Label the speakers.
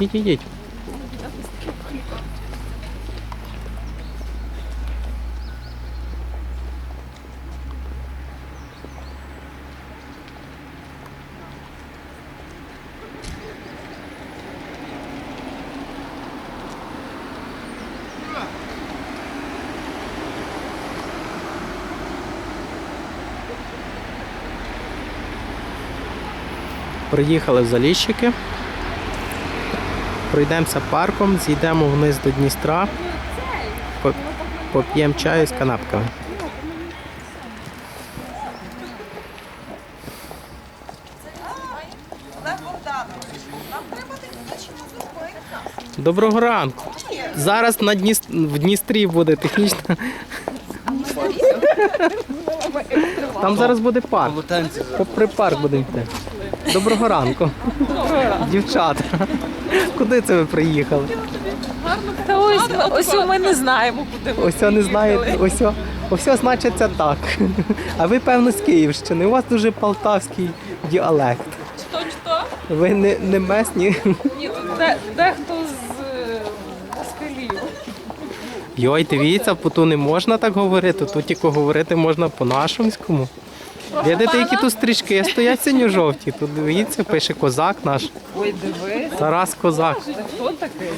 Speaker 1: Ідіть, ідіть. Приїхали в Заліщики. Пройдемося парком, зійдемо вниз до Дністра. Поп'ємо чаю з канапками. Доброго ранку. Зараз на Дніс... в Дністрі буде технічна. Там зараз буде парк. Попри парк будемо йти. Доброго ранку. Дівчата. Куди це ви приїхали?
Speaker 2: Та ось, ось ми не знаємо, куди ми.
Speaker 1: Ось не знаєте, ось ось значиться так. А ви, певно, з Київщини. У вас дуже полтавський діалект.
Speaker 2: Що, що?
Speaker 1: Ви не, не месні.
Speaker 2: Ні, тут де, дехто з, е, з Києва.
Speaker 1: Йой, дивіться, по ту не можна так говорити, тут тільки говорити можна по-нашомському. Видите, які тут стрічки стоять синьо-жовті. Тут дивіться, пише козак наш.
Speaker 2: Ой, диви.
Speaker 1: Тарас Козак.
Speaker 2: Це хто такий?